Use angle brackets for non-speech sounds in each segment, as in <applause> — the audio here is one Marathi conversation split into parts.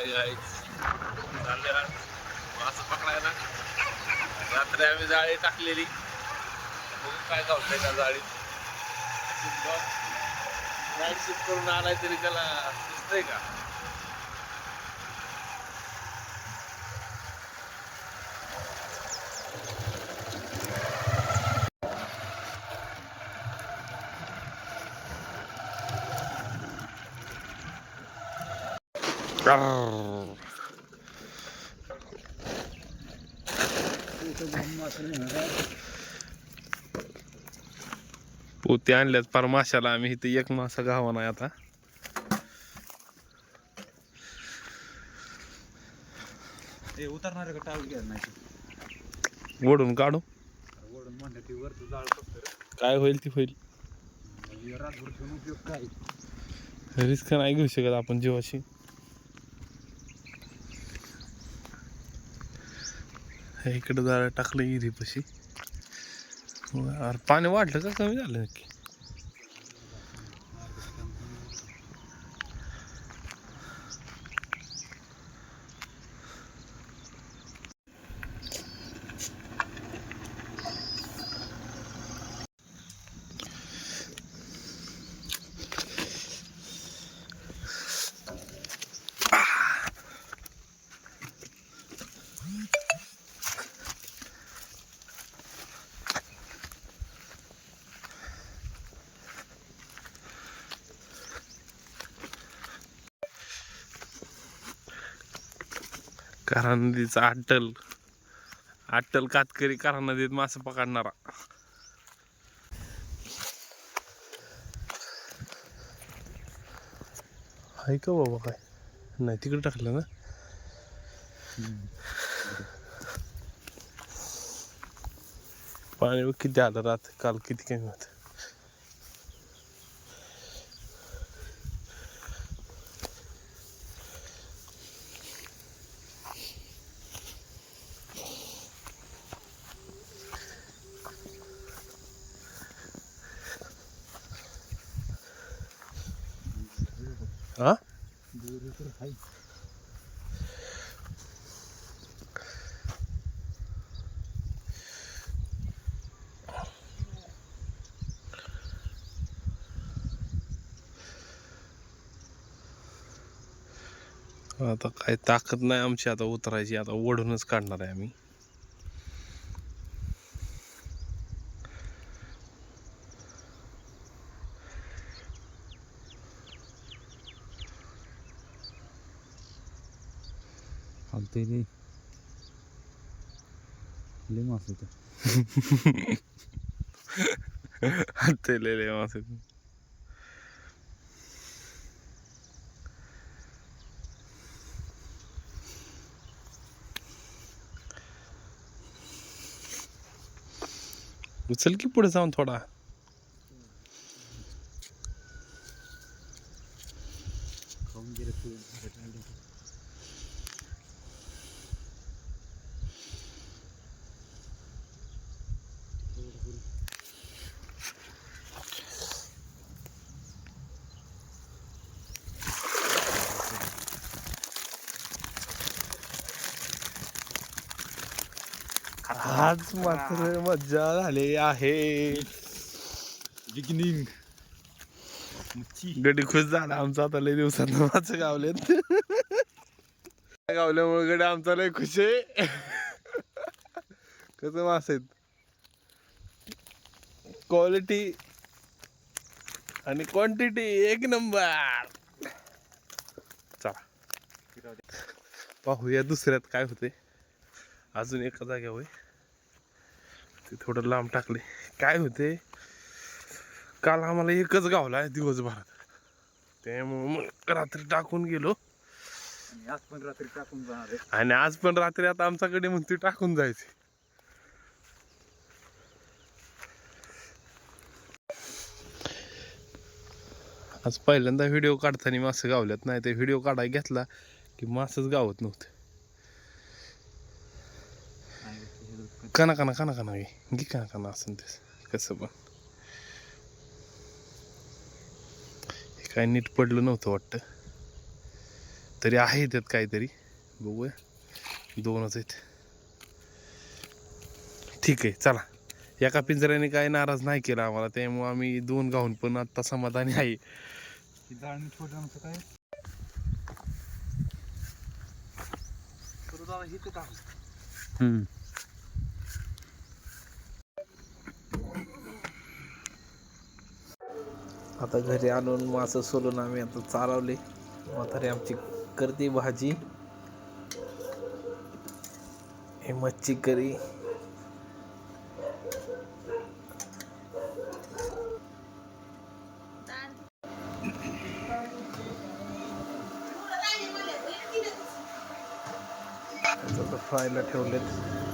हाय हाय चालले मासं पकडायला. रात्री आम्ही जाळी टाकलेली. बघू काय गावतंय का जाळीत. नाईट शिफ्ट करून आलाय तरी त्याला दिसतंय का? पोते आणल्यात पार माशाला आम्ही. इथे एक मासा गावा नाही आता. उतरणार का टाळू घ्या नाही? ओढून काढू. ओढून म्हणलं ती वरचं जाळ काय होईल ती होईल. रातभर ठेवून उपयोग काय? रिस्क नाही घेऊ शकत आपण जीवाशी. इकडे जरा टाकलं इरीपाशी अरे पाणी वाढलं का कमी झालं नक्की करा नदीचा अट्टल अट्टल कातकरी करा नदीत मासे पकडणारा. आहे का बाबा काय? नाही तिकडे टाकलं ना? पाणी बघ किती आलं रात काल किती कमी होत. आता काय ताकद नाही आमची आता उतरायची आता ओढूनच काढणार आहे आम्ही. चालतंय रे लय मास होतं. ते लय लय मासे. उचल की पुढे जाऊन थोडा. खाऊन गेलं आज <laughs> मात्र मज्जा झाली आहे. बिगिनिंग गडी खुश झाला आमचा आता लय दिवसात माच गावलेत. गावल्यामुळे गडी आमचा लय खुश आहे. कसं मास आहेत? क्वालिटी आणि क्वांटिटी एक नंबर. चला. पाहूया दुसऱ्यात काय होते अजून एका जाग्यावर ते थोडं लांब टाकले. काय होते? काल आम्हाला एकच गावला दिवसभरात त्यामुळे मग रात्री टाकून गेलो. आणि आज पण रात्री टाकून जाणार आहे. आणि आज पण रात्री आता आमच्याकडे म्हणते टाकून जायचे. आज पहिल्यांदा व्हिडिओ काढताना मासे गावल्यात. नाही ते व्हिडिओ काढायला घेतला की मासच गावत नव्हते. कना कना कना कना घे घे कना कना असं ते कसं पण हे काय नीट पडलं नव्हतं वाटतं तरी आहे त्यात काहीतरी बघूया दोनच आहेत ठीक आहे चला. एका पिंजऱ्याने काय नाराज नाही केला आम्हाला त्यामुळे आम्ही दोन गाऊन पण आत्ता समाधानी आहे. काय? आता घरी आणून मासं सोलून आम्ही आता चालवले. म्हातारी आमची करते भाजी. हे मच्छी करी. फ्रायला ठेवलेत.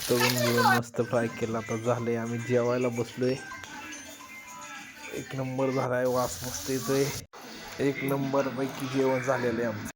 तळून घेऊन मस्त फ्राय केला. आता झालंय आम्ही जेवायला बसलोय. एक नंबर झालाय वास मस्त येतोय. एक नंबर पैकी जेवण झालेलं आहे आमचं.